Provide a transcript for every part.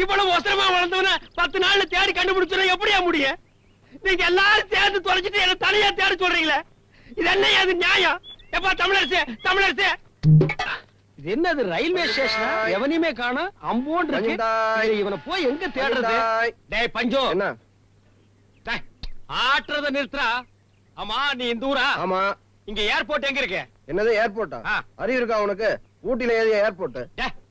இவ்வளவு ஒசரமா வளர்ந்தவன பத்து நாள்ல தேடி கண்டுபிடிச்சுனா எப்படியா முடியும்? நீங்க எல்லாரும் சேர்ந்து தொலைச்சிட்டு என்ன தனியா தேட சொல்றீங்களே? இது என்ன அது நியாயம்? எப்பா தமிழரசு தமிழரசு. இது என்னது ரயில்வே ஸ்டேஷன்? எவனையுமே காணோம். அம்போன் இருக்கு. இவனை போய் எங்க தேடுறது. டேய் பஞ்சோ. என்ன? டேய், ஆட்டுறத நிறுத்துறா. ஆமா நீ இந்த ஊரா? ஆமா. இங்க ஏர்போர்ட் எங்க இருக்கு? என்னது ஏர்போர்ட்டா. அறிவு இருக்கா உனக்கு? ஊட்டில ஏது ஏர்போர்ட் டேய்,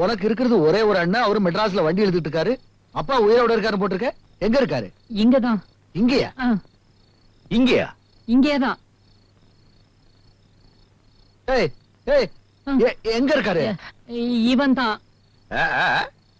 உனக்கு இருக்கிறது ஒரே ஒரு அண்ணன் அவரு மெட்ராஸ்ல வண்டி எழுதிட்டு இருக்காரு. அப்பா உயிரோட இருக்காரு போட்டிருக்க? எங்க இருக்காரு? இங்கதான். இங்கேயா? இங்கேயா? இங்கேதான். ஏய் ஏய் எங்க இருக்காரு? இவன் தான்.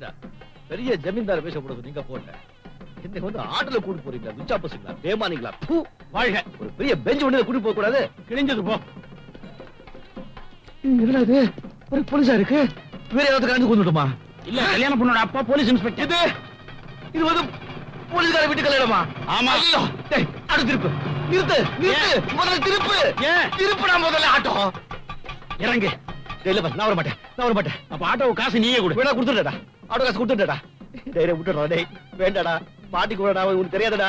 ஏடா பெரிய ஜமீன்தார் வேஷம் போடுறது நீங்க போட்ட. என்ன வந்து ஆட்டோல கூட்டு போறீங்களா துச்சா பசங்களா பேமானிங்களா? பூ வாழ்க. ஒரு பெரிய பெஞ்ச் ஒண்ணு கூட்டு போக கூடாது. கிழிஞ்சது போ. என்னடா இது? ஒரு போலீஸா இருக்கு? வேற ஏதாவது கலந்து கொண்டுட்டுமா? இல்ல கல்யாண பொண்ணோட அப்பா போலீஸ் இன்ஸ்பெக்டர். இது இது வந்து போலீஸ்கார வீட்டு கல்யாணமா ஆமா. ஐயோ டேய் அடு திருப்பு. நிறுத்து நிறுத்து. முதல்ல திருப்பு. ஏன்? திருப்புடா முதல்ல ஆட்டோ. இறங்கு. இல்ல நான் வர மாட்டேன் நான் வர மாட்டேன் அப்ப ஆட்டோ காசு நீயே கொடு. வேணா கொடுத்துடா ஆட்டோ காசு கொடுத்துடா டேய் விட்டுடா டேய் வேண்டாடா. பாட்டி கூடடா உனக்கு தெரியாதடா.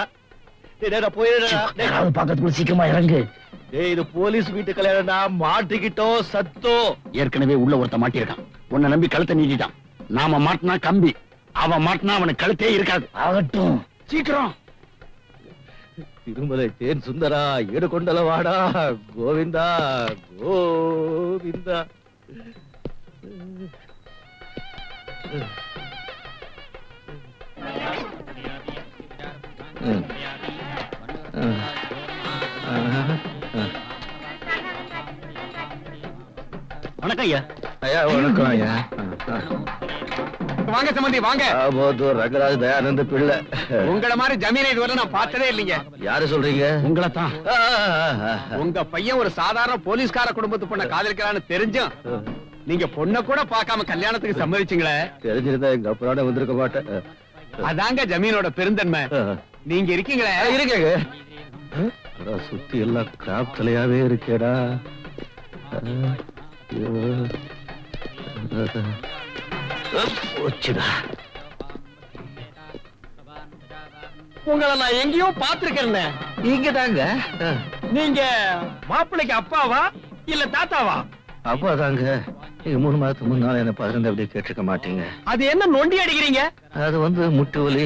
டேய் டேய் போயிடா டேய் பக்கத்துக்குள்ள சீக்கிரமா இறங்கு. டேய் இது போலீஸ் வீட்டு கல்யாணம்டா. மாட்டிக்கிட்டோ சத்தோ. ஏற்கனவே உள்ள ஒருத்த மாட்டியிருக்கான். உன்னை நம்பி கழுத்தை நீட்டிட்டான். நாம மாட்டினா கம்பி. அவன் மாட்டினா அவனுக்கு கழுத்தே இருக்காது. ஆகட்டும். சீக்கிரம். திருமலை தேன் சுந்தரா ஈடு கொண்டல வாடா கோவிந்தா கோவிந்தா. வணக்கம் ஐயா ஐயா வணக்கம் ஐயா. வாங்க சம்பந்தி வாங்க. ஆபோத்தூர் ரங்கராஜ் தயானந்த பிள்ளை. உங்கள மாதிரி ஜமீனை இதுவரை நான் பார்த்ததே இல்லைங்க. யாரு சொல்றீங்க? உங்களை தான். உங்க பையன் ஒரு சாதாரண போலீஸ்கார குடும்பத்து பொண்ண காதலிக்கிறான்னு தெரிஞ்சும் நீங்க பொண்ண கூட பார்க்காம கல்யாணத்துக்கு சம்மதிச்சீங்களே. தெரிஞ்சிருந்தா எங்க அப்புறம் வந்திருக்க மாட்டேன். அதாங்க ஜமீனோட பெருந்தன்மை. நீங்க இருக்கீங்களே? இருக்கேங்க. சுத்தி எல்லாம் கிராப் தலையாவே இருக்கேடா. போச்சுடா. உங்களை நான் எங்கேயோ பாத்துருக்கேன் நீங்க தாங்க நீங்க மாப்பிள்ளைக்கு அப்பாவா இல்ல தாத்தாவா? அப்பா தாங்க நீங்க மூணு மாதத்துக்கு முன்னால என்ன பதினஞ்சு அப்படி கேட்டிருக்க மாட்டீங்க. அது என்ன நொண்டி அடிக்கிறீங்க? அது வந்து முட்டு வலி.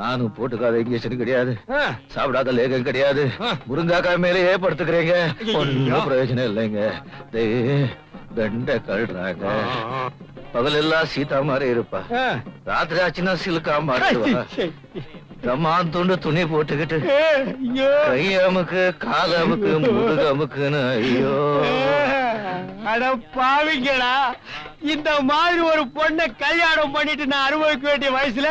நானும் போட்டுக்காத இன்ஜெக்ஷன் கிடையாது. சாப்பிடாத லேகம் கிடையாது. முருங்காக்காய் மேலேயே படுத்துக்கிறீங்க. ஒன்னும் பிரயோஜனம் இல்லைங்க. பெண்டை கழுறாங்க பகல் எல்லாம் சீதா மாதிரி இருப்பா. ராத்திரி ஆச்சுன்னா சிலுக்கா மாட்டுவா. பிரமான் துண்டு துணி போட்டுக்கிட்டு. கை அமுக்கு கால் அமுக்கு முதுகு அமுக்குன்னு ஐயோ. அட பாவிங்களா இந்த மாதிரி ஒரு பொண்ணை கல்யாணம் பண்ணிட்டு நான் அனுபவிக்க வேண்டிய வயசுல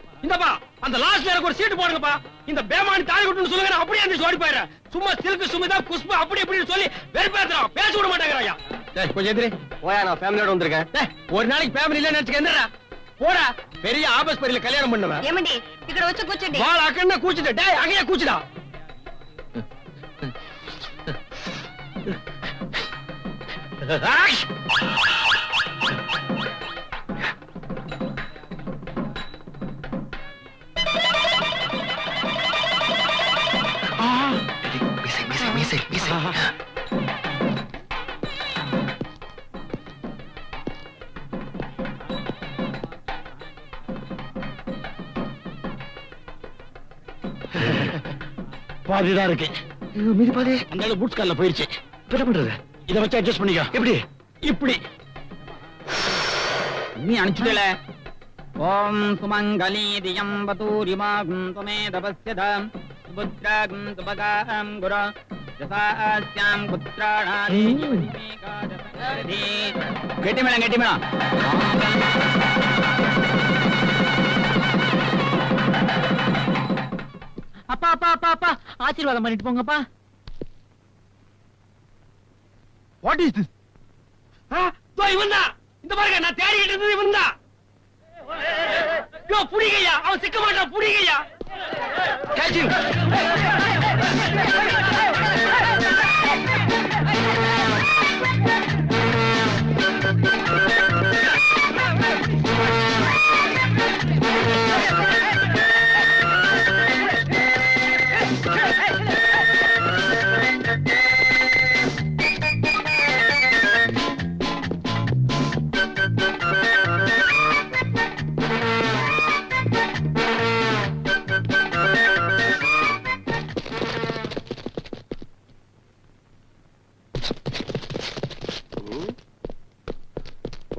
இந்தப்பா அந்த லாஸ்ட் எனக்கு ஒரு சீட்டு போடுங்கப்பா. இந்த பேமானி தாய் விட்டுன்னு சொல்லுங்க அப்படியே அந்த ஓடி போயிடுறேன் சும்மா சில்கு சுமிதா குஷ்பு அப்படி இப்படின்னு சொல்லி வெறுப்பேத்துறான் பேச விட மாட்டேங்கிறாயா? டேய் கொஞ்சம் எதிரி போயா நான் ஃபேமிலியோட வந்திருக்கேன். ஒரு நாளைக்கு ஃபேமிலி இல்லைன்னு நினைச்சுக்க என்னடா போடா. பெரிய ஆபஸ் பரியில கல்யாணம் பண்ணுவேன். ஏமண்டி இக்கட வச்சு கூச்சடி. வாள் அக்கண்ண கூச்சிட்ட டேய் அகைய கூச்சிடா. ஆஷ் பாதிதான் இருக்கு. மீதி பாதி. அந்த பூட்ஸ் கால்ல போயிருச்சு. என்ன பண்றது? இத வச்சு அட்ஜஸ்ட் பண்ணிக்க. எப்படி? இப்படி. நீ அனுப்பிச்சுட்டல. ஓம் சுமங்கலி தியம் வதூரிமாகும் துமே தபஸ்யதாம். சுபுத்ராகும் சுபகாம் குர. யசாஸ்யாம் புத்ராணாதி கெட்டி மேளம் கெட்டி மேளம் அப்பா அப்பா அப்பா அப்பா ஆசீர்வாதம் பண்ணிட்டு போங்கப்பா. வாட் இஸ் திஸ் தோ இவன் தான் இந்த பாருங்க நான் தேடிக்கிட்டு இருந்தது இவன் தான் யோ புடிங்கய்யா அவன் சிக்க மாட்டான் புடிங்கய்யா கேட்சிங்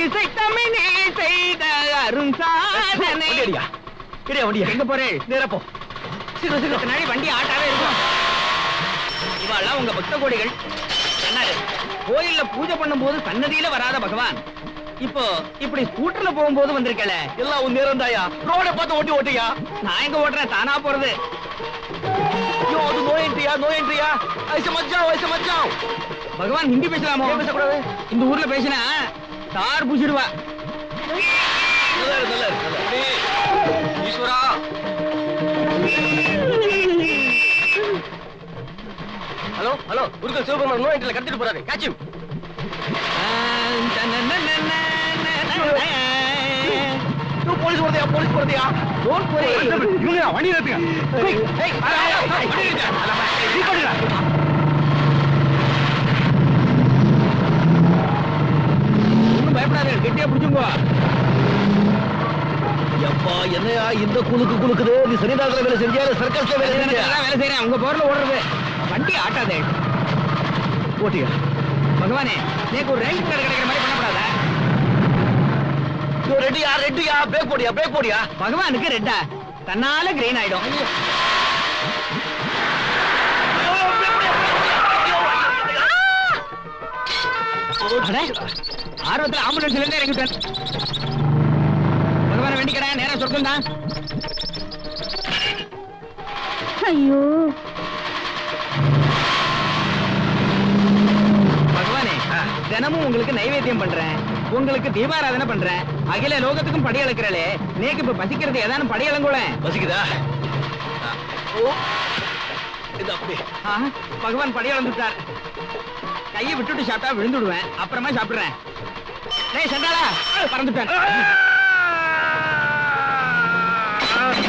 இசை தமிழே செய்த அரும் சாதனை எங்க போறேன் நேரப்போ சிறு சிறு நாளை வண்டி ஆட்டாவே இருக்கும். இவாள்லாம் உங்க பக்த கோடிகள். அண்ணாரு கோயில்ல பூஜை பண்ணும்போது சன்னதியில வராத பகவான். இப்போ இப்படி ஸ்கூட்டர்ல போகும்போது வந்திருக்கல எல்லாம் உன் நேரம் தாயா. ரோட பார்த்து ஓட்டி ஓட்டியா நான் எங்க ஓட்டுறேன்? தானா போறது. ஐயோ அது நோய் என்ட்ரியா நோய் என்ட்ரியா? ஐச மச்சாவ் ஐச மச்சாவ் பகவான் ஹிந்தி பேசலாமோ? பேசக்கூடாது. இந்த ஊர்ல பேசினா தார் புடிச்சிடுவா ஈஸ்வரா ஹலோ ஹலோ குருக்கள் சிவபெருமான் நோய் கடத்திட்டு போறாரு காட்சி போலீஸ் வருதையா போலீஸ் வருதையா டோன்ட் வரி இவங்க வண்டி நிறுத்துங்க ஏய் வண்டி நிறுத்துங்க ஒண்ணும் பயப்படாதே கெட்டியா பிடிச்சுங்க எப்பா என்னையா இந்த குலுக்கு குலுக்குது நீ சனிதாசல வேலை செஞ்சியா? சர்க்கஸ்ல வேலை செஞ்சியா? வேலை செய்யறேன் உங்க போர்ல ஓடுறது. வண்டி ஆட்டாதே. ஓட்டியா? பகவானே நேக்கு ஒரு ரேங்க் கார்டு கிடைக்கிற மாதிரி பண்ணப்படாத ரெட்டியா? ரெட்டியா? பிரேக் போடியா பிரேக் போடியா பகவானுக்கு ரெட்டா. தன்னால கிரீன் ஆயிடும். ஆர்வத்துல ஆம்புலன்ஸ்ல இருந்து இறங்கிட்டேன். வேண்டிக்கிறேன் நேரம் சொர்க்கம் தான் ஐயோ. பகவானே தினமும் உங்களுக்கு நைவேத்தியம் பண்றேன். உங்களுக்கு தீபாராதனை பண்றேன். அகில லோகத்துக்கும் படி அளக்கிறளே. நேக்கு இப்ப பசிக்கிறது ஏதானும் படி அளங்கூட பசிக்குதா? பகவான் படி அளந்துட்டார். கையை விட்டுட்டு சாப்பிட்டா விழுந்துடுவேன். அப்புறமா சாப்பிடுறேன். பறந்துட்டேன்.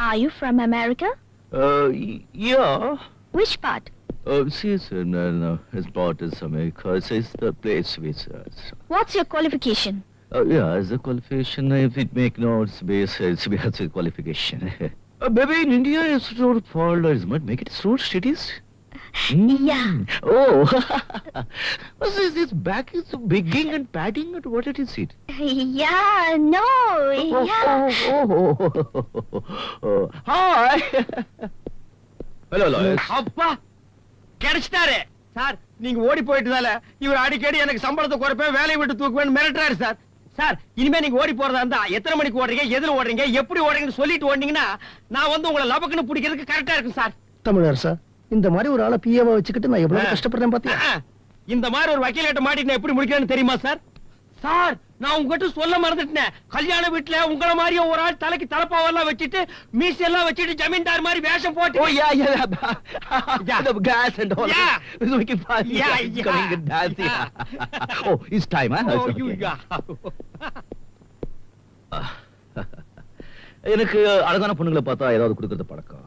Are you from America? Uh, yeah. Which part? Uh, Switzerland uh, no, no, part borders America. It's the place which. Uh, us. Uh, What's your qualification? Uh, yeah, as a qualification, if it make no space, it's a qualification. uh, maybe in India, it's not fault, it's much. make it road cities. Yeah. Oh, what is this back is bigging and padding and what it is it? Yeah no yeah Oh, oh, oh, oh. Hi. Hello, Lois. அப்பா கிடைச்சிட்டாரு sir நீங்க ஓடி போயிட்டதால இவர் அடிக்கடி எனக்கு சம்பளத்தை குறைப்பேன் வேலையை விட்டு தூக்குவேன் மிரட்டுறாரு சார் சார் இனிமே நீங்க ஓடி போறதா இருந்தா எத்தனை மணிக்கு ஓடுறீங்க எதுல ஓடுறீங்க எப்படி ஓடுறீங்கன்னு சொல்லிட்டு ஓடுனீங்கன்னா நான் வந்து உங்களை லபக்குன்னு பிடிக்கிறதுக்கு கரெக்டா இருக்கும் சார் தமிழரசா இந்த மாதிரி ஒரு ஆளை பிஏவா வச்சுக்கிட்டு நான் எவ்வளவு கஷ்டப்படுறேன் பாத்தியா இந்த மாதிரி ஒரு வக்கீல்கிட்ட மாட்டி நான் எப்படி முடிக்கிறேன்னு தெரியுமா சார் சார் நான் உங்ககிட்ட சொல்ல மறந்துட்டேன் கல்யாண வீட்டுல உங்கள மாதிரியே ஒரு ஆள் தலைக்கு தலப்பாவெல்லாம் வச்சுட்டு மீசி எல்லாம் வச்சுட்டு ஜமீன்தார் மாதிரி வேஷம் போட்டு Oh yeah, yeah, Yeah. the gas and all. Yeah. It's making fun. Yeah, It's yeah. coming and dancing. Yeah. oh, it's time, huh? Oh, you Okay. yeah. எனக்கு அழகான பொண்ணுங்களை பார்த்தா ஏதாவது கொடுக்கறது பழக்கம்